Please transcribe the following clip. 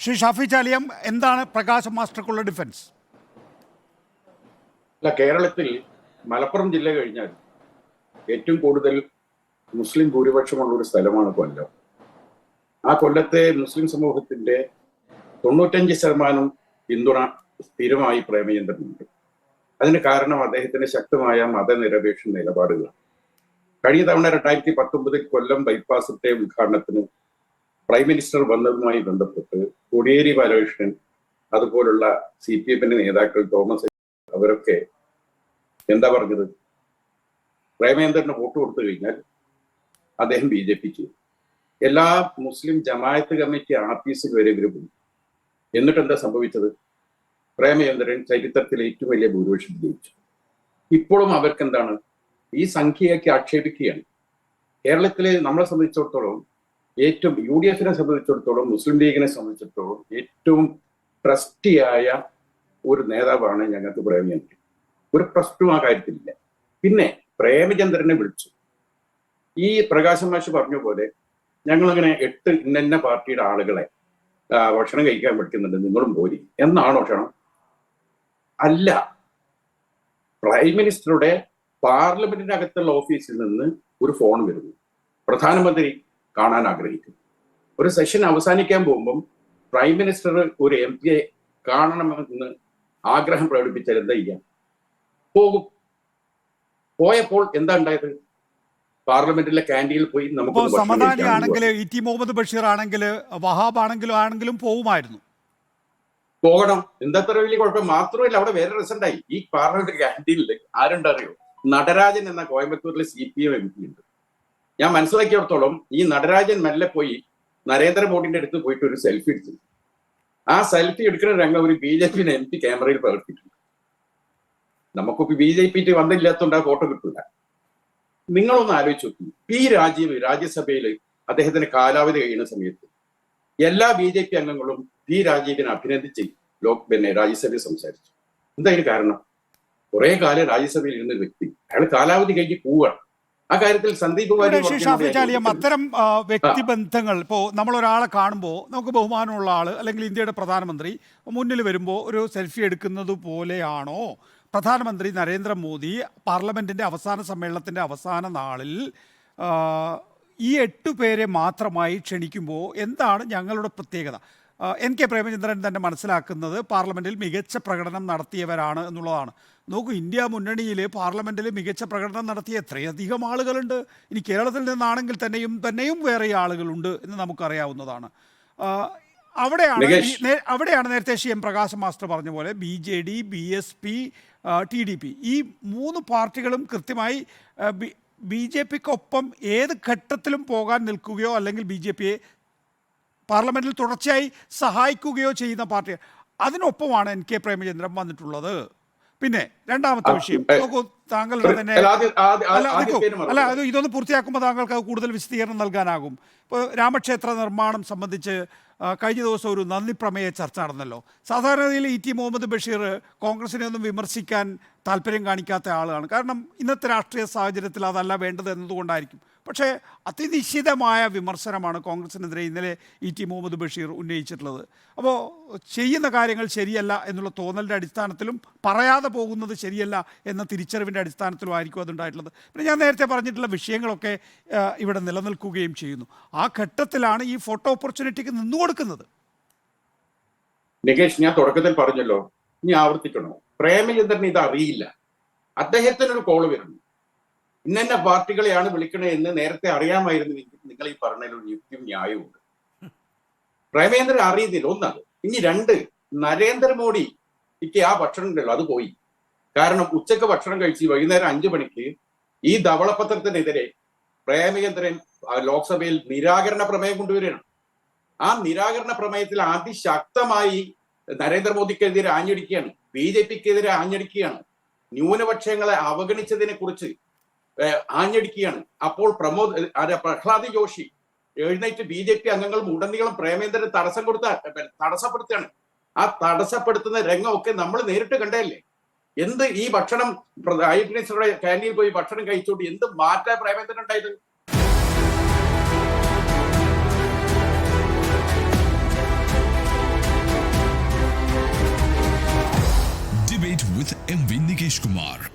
ശ്രീ ഷാഫി ചാലിയം എന്താണ് പ്രകാശ് മാസ്റ്റർക്കുള്ള ഡിഫൻസ്? അല്ല കേരളത്തിൽ മലപ്പുറം ജില്ല കഴിഞ്ഞാൽ ഏറ്റവും കൂടുതൽ മുസ്ലിം ഭൂരിപക്ഷമുള്ള ഒരു സ്ഥലമാണ് കൊല്ലം. ആ കൊല്ലത്തെ മുസ്ലിം സമൂഹത്തിന്റെ തൊണ്ണൂറ്റഞ്ച് ശതമാനം പിന്തുണ സ്ഥിരമായി പ്രേമചന്ദ്രനുണ്ട്. അതിന് കാരണം അദ്ദേഹത്തിന്റെ ശക്തമായ മതനിരപേക്ഷ നിലപാടുകൾ കഴിഞ്ഞ തവണ രണ്ടായിരത്തി പത്തൊമ്പതിൽ കൊല്ലം ബൈപ്പാസിന്റെ ഉദ്ഘാടനത്തിന് പ്രൈം മിനിസ്റ്റർ വന്നതുമായി ബന്ധപ്പെട്ട് കോടിയേരി ബാലകൃഷ്ണൻ അതുപോലുള്ള സി പി എമ്മിന്റെ നേതാക്കൾ തോമസ് അവരൊക്കെ എന്താ പറഞ്ഞത്? പ്രേമേന്ദ്രന് വോട്ട് കൊടുത്തു കഴിഞ്ഞാൽ അദ്ദേഹം ബി ജെ പിക്ക് എല്ലാ മുസ്ലിം ജമായത്ത് കമ്മിറ്റി ആഫീസിൽ വരെ ഇവർ എന്നിട്ട് എന്താ സംഭവിച്ചത്? പ്രേമചന്ദ്രൻ ചരിത്രത്തിലെ ഏറ്റവും വലിയ ഭൂരിപക്ഷം ജയിച്ചു. ഇപ്പോഴും അവർക്ക് എന്താണ് ഈ സംഖ്യയൊക്കെ ആക്ഷേപിക്കുകയാണ്. കേരളത്തിലെ നമ്മളെ സംബന്ധിച്ചിടത്തോളം ഏറ്റവും യു ഡി എഫിനെ സംബന്ധിച്ചിടത്തോളം മുസ്ലിം ലീഗിനെ സംബന്ധിച്ചിടത്തോളം ഏറ്റവും ട്രസ്റ്റിയായ ഒരു നേതാവാണ് ഞങ്ങൾക്ക് പ്രേമചന്ദ്രൻ ഒരു പ്രശ്നവും ആ കാര്യത്തിലില്ല. പിന്നെ പ്രേമചന്ദ്രനെ വിളിച്ചു. ഈ പ്രകാശം മാഷ് പറഞ്ഞ പോലെ ഞങ്ങളിങ്ങനെ എട്ട് ഇന്ന പാർട്ടിയുടെ ആളുകളെ ഭക്ഷണം കഴിക്കാൻ വിളിക്കുന്നുണ്ട്. നിങ്ങളും പോരി. എന്നാണോ ക്ഷണം? അല്ല. പ്രൈം മിനിസ്റ്ററുടെ പാർലമെന്റിനകത്തുള്ള ഓഫീസിൽ നിന്ന് ഒരു ഫോൺ വരുന്നു. പ്രധാനമന്ത്രി കാണാൻ ആഗ്രഹിക്കുന്നു. ഒരു സെഷൻ അവസാനിക്കാൻ പോകുമ്പം പ്രൈം മിനിസ്റ്റർ ഒരു എം പിയെ കാണണമെന്ന് ആഗ്രഹം പ്രകടിപ്പിച്ചാൽ എന്താ ചെയ്യാം പോകും. പോയപ്പോൾ എന്താ ഉണ്ടായത്? പാർലമെന്റിലെ ക്യാന്റീനിൽ പോയി നമുക്ക് ഭക്ഷണം സമദാനി കഴിക്കാൻ ആണെങ്കിൽ ഇ ടി മുഹമ്മദ് ബഷീർ ആണെങ്കിൽ വഹാബ് ആണെങ്കിലും ആണെങ്കിലും പോവുമായിരുന്നു. പോകണം. എന്താത്ര വലിയ കുഴപ്പം? മാത്രമല്ല അവിടെ വേറെ റിസൾട്ടായി ഈ പാർലമെന്റ് ക്യാന്റീനിൽ ആരുണ്ടറിയോ? നടരാജൻ എന്ന കോയമ്പത്തൂരിലെ C P M M P ഉണ്ട്. ഞാൻ മനസ്സിലാക്കിയിടത്തോളം ഈ നടരാജൻ മെല്ലെ പോയി നരേന്ദ്രമോദിന്റെ അടുത്ത് പോയിട്ട് ഒരു സെൽഫി എടുത്തു. ആ സെൽഫി എടുക്കുന്ന രംഗം ഒരു B J P M P ക്യാമറയിൽ പകർത്തിയിട്ടുണ്ട് നമുക്കിപ്പോ ബി ജെ പി വന്നില്ലാത്തതുകൊണ്ട് ആ ഫോട്ടോ കിട്ടില്ല നിങ്ങളൊന്ന് ആലോചിച്ച് നോക്കി. പി രാജീവ് രാജ്യസഭയിൽ അദ്ദേഹത്തിന് കാലാവധി കഴിയുന്ന സമയത്ത് എല്ലാ ബി ജെ പി അംഗങ്ങളും പി രാജീവിനെ അഭിനന്ദിച്ച് ലോക് പിന്നെ രാജ്യസഭയിൽ സംസാരിച്ചു. എന്തായാലും കാരണം? കുറെ കാലം രാജ്യസഭയിൽ ഇരുന്ന വ്യക്തി. അയാൾ കാലാവധി കഴിഞ്ഞ് പോവുകയാണ്. ആ കാര്യത്തിൽ സന്ദീപ് വാര്യർ ഇവിടെ ശ്രീ പറഞ്ഞ ഷാഫി പോലെ ചാലിയം ആയിരിക്കും. അത്തരം വ്യക്തിബന്ധങ്ങൾ ഇപ്പോൾ നമ്മൾ ഒരാളെ കാണുമ്പോൾ നമുക്ക് ബഹുമാനമുള്ള ആൾ അല്ലെങ്കിൽ ഇന്ത്യയുടെ പ്രധാനമന്ത്രി മുന്നിൽ വരുമ്പോൾ ഒരു സെൽഫി എടുക്കുന്നത് പോലെയാണോ? പ്രധാനമന്ത്രി നരേന്ദ്രമോദി പാർലമെന്റിന്റെ അവസാന സമ്മേളനത്തിന്റെ അവസാന നാളിൽ ഈ എട്ട് പേരെ മാത്രമായി ക്ഷണിക്കുമ്പോൾ എന്താണ് ഞങ്ങളുടെ പ്രത്യേകത? എൻ കെ പ്രേമചന്ദ്രൻ തന്നെ മനസ്സിലാക്കുന്നത് പാർലമെന്റിൽ മികച്ച പ്രകടനം നടത്തിയവരാണ് എന്നുള്ളതാണ്. നോക്കൂ ഇന്ത്യ മുന്നണിയിൽ പാർലമെന്റിൽ മികച്ച പ്രകടനം നടത്തിയ എത്രയധികം ആളുകളുണ്ട്. ഇനി കേരളത്തിൽ നിന്നാണെങ്കിൽ തന്നെയും തന്നെയും വേറെ ആളുകളുണ്ട് എന്ന് നമുക്കറിയാവുന്നതാണ്. അവിടെയാണ് അവിടെയാണ് നേരത്തെ സി എം പ്രകാശ് മാസ്റ്റർ പറഞ്ഞ പോലെ B J D B S P T D P. ഈ മൂന്ന് പാർട്ടികളും കൃത്യമായി ബി ജെ പിക്കൊപ്പം ഏത് ഘട്ടത്തിലും പോകാൻ നിൽക്കുകയോ അല്ലെങ്കിൽ ബി ജെ പിയെ പാർലമെന്റിൽ തുടർച്ചയായി സഹായിക്കുകയോ ചെയ്യുന്ന പാർട്ടി. അതിനൊപ്പമാണ് എൻ കെ പ്രേമചന്ദ്രൻ വന്നിട്ടുള്ളത്. പിന്നെ രണ്ടാമത്തെ വിഷയം. നോക്കൂ താങ്കളുടെ തന്നെ അല്ല, അല്ല അത് ഇതൊന്ന് പൂർത്തിയാക്കുമ്പോൾ താങ്കൾക്ക് അത് കൂടുതൽ വിശദീകരണം നൽകാനാകും. ഇപ്പോൾ രാമക്ഷേത്ര നിർമ്മാണം സംബന്ധിച്ച് കഴിഞ്ഞ ദിവസം ഒരു നന്ദി പ്രമേയ ചർച്ച നടന്നല്ലോ. സാധാരണഗതിയിൽ ഇ ടി മുഹമ്മദ് ബഷീർ കോൺഗ്രസിനെ ഒന്നും വിമർശിക്കാൻ താല്പര്യം കാണിക്കാത്ത ആളാണ്. കാരണം ഇന്നത്തെ രാഷ്ട്രീയ സാഹചര്യത്തിൽ അതല്ല വേണ്ടത് എന്നതുകൊണ്ടായിരിക്കും. പക്ഷേ അതിനിശ്ചിതമായ വിമർശനമാണ് കോൺഗ്രസിനെതിരെ ഇന്നലെ ഇ ടി മുഹമ്മദ് ബഷീർ ഉന്നയിച്ചിട്ടുള്ളത്. അപ്പോൾ ചെയ്യുന്ന കാര്യങ്ങൾ ശരിയല്ല എന്നുള്ള തോന്നലിന്റെ അടിസ്ഥാനത്തിലും പറയാതെ പോകുന്നത് ശരിയല്ല എന്ന തിരിച്ചറിവിന്റെ അടിസ്ഥാനത്തിലും ആയിരിക്കും അതുണ്ടായിട്ടുള്ളത്. പിന്നെ ഞാൻ നേരത്തെ പറഞ്ഞിട്ടുള്ള വിഷയങ്ങളൊക്കെ ഇവിടെ നിലനിൽക്കുകയും ചെയ്യുന്നു. ആ ഘട്ടത്തിലാണ് ഈ ഫോട്ടോ ഓപ്പർച്യൂണിറ്റിക്ക് നിന്നു കൊടുക്കുന്നത്. നികേഷ് ഞാൻ തുടക്കത്തിൽ പറഞ്ഞല്ലോ ഇനി ആവർത്തിക്കണോ? പ്രേമചന്ദ്രൻ ഇത് അറിയില്ല അദ്ദേഹത്തിനൊരു കോൾ വരുന്നു. ഇന്ന പാർട്ടികളെയാണ് വിളിക്കണേ എന്ന് നേരത്തെ അറിയാമായിരുന്നുവെങ്കിൽ നിങ്ങൾ ഈ പറഞ്ഞതിൽ ഒരു യുക്തിയും ന്യായവുമുണ്ട് പ്രേമേന്ദ്രൻ അറിയുന്നില്ല ഒന്നത് ഇനി രണ്ട് നരേന്ദ്രമോദി എനിക്ക് ആ ഭക്ഷണം ഉണ്ടല്ലോ അത് പോയി. കാരണം ഉച്ചയ്ക്ക് ഭക്ഷണം കഴിച്ച് വൈകുന്നേരം അഞ്ചു മണിക്ക് ഈ ധവളപത്രത്തിനെതിരെ പ്രേമചന്ദ്രൻ ലോക്സഭയിൽ നിരാകരണ പ്രമേയം കൊണ്ടുവരികയാണ്. ആ നിരാകരണ പ്രമേയത്തിൽ അതിശക്തമായി നരേന്ദ്രമോദിക്കെതിരെ ആഞ്ഞടിക്കുകയാണ്. ബി ജെ പിക്കെതിരെ ആഞ്ഞടിക്കുകയാണ്. ന്യൂനപക്ഷങ്ങളെ അവഗണിച്ചതിനെ കുറിച്ച് ആഞ്ഞടിക്കുകയാണ്. അപ്പോൾ പ്രമോദ് ആരാ പ്രഹ്ലാദ് ജോഷി എഴുന്നേറ്റ് ബി ജെ പി അംഗങ്ങൾ ഉടനീളം പ്രേമേന്ദ്രൻ തടസ്സം കൊടുത്ത തടസ്സപ്പെടുത്തുകയാണ്. ആ തടസ്സപ്പെടുത്തുന്ന രംഗമൊക്കെ നമ്മൾ നേരിട്ട് കണ്ടതല്ലേ? എന്ത് ഈ ഭക്ഷണം ഐ പി എസിയുടെ ക്യാന്റീനിൽ പോയി ഭക്ഷണം കഴിച്ചുകൊണ്ട് എന്ത് മാറ്റാ പ്രേമേന്ദ്രൻ ഉണ്ടായത്? With MV Nikesh Kumar.